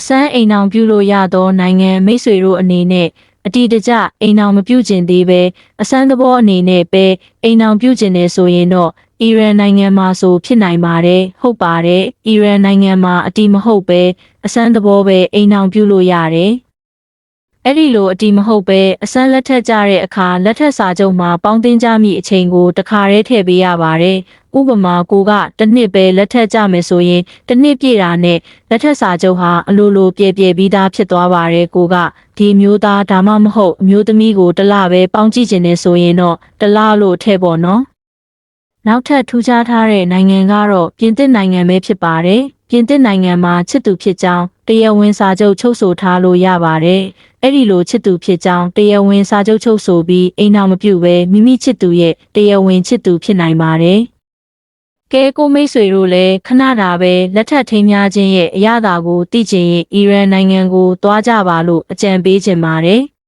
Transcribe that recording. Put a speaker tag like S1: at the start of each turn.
S1: အစမ်းအိမ်အောင်ပြုလို့ရသောနိုင်ငံမိတ်ဆွေတို့အနေနဲ့အတီတကျအိမ်အောင်မပြုကျင်သေးပဲအစမ်းသဘောအနေနဲ့ပဲအိမ်အောင်ပြုကျင်နေဆိုရင်တော့အီရန်နိုင်ငံမှာဆိုဖြစ်နိုင်ပါတယ်ဟုတ်ပါတယ်အီရန်နိုင်ငံမှာအတီမဟုတ်ပဲအစမ်းသဘောပဲအိမ်အောင်ပြုလို့ရတယ် အဲ့ဒီလိုအတီမဟုတ်ပဲအစမ်းလက်ထက်ကြတဲ့အခါလက်ထက်စာချုပ်မှာပေါင်းတင်ကြမိအချိန်ကိုတခါတည်းထည့်ပေးရပါတယ်ဥပမာကိုကတစ်နှစ်ပဲလက်ထက်ကြမယ်ဆိုရင်တစ်နှစ်ပြည့်တာနဲ့လက်ထက်စာချုပ်ဟာအလိုလိုပြည့်ပြည့်ပြီးသားဖြစ်သွားပါတယ်ကိုကဒီအမျိုးသားဒါမှမဟုတ်အမျိုးသမီးကိုတစ်လပဲပေါင်းကြည့်ခြင်းနဲ့ဆိုရင်တော့တစ်လလို့ထည့်ပေါ့နော်နောက်ထပ်ထူးခြားထားတဲ့နိုင်ငံကတော့ပြင်သစ်နိုင်ငံပဲဖြစ်ပါတယ်ပြင်သစ်နိုင်ငံမှာချစ်သူဖြစ်ကြောင်းတရားဝင်စာချုပ်ချုပ်ဆိုထားလို့ရပါတယ် အဲ့ဒီလိုချစ်သူဖြစ်ကြောင်းတရားဝင်စာချုပ်ချုပ်ဆိုပြီးအိမ်အောင်မပြုတ်ပဲမိမိချစ်သူရဲ့တရားဝင်ချစ်သူဖြစ်နိုင်ပါတယ်ကဲကိုမိတ်ဆွေတို့လည်းခဏတာပဲလက်ထပ်ထိမ်းများခြင်းရဲ့အရသာကိုသိချင်ရင်အီရန်နိုင်ငံကို သွားကြပါလို့အကြံပေးချင်ပါတယ်။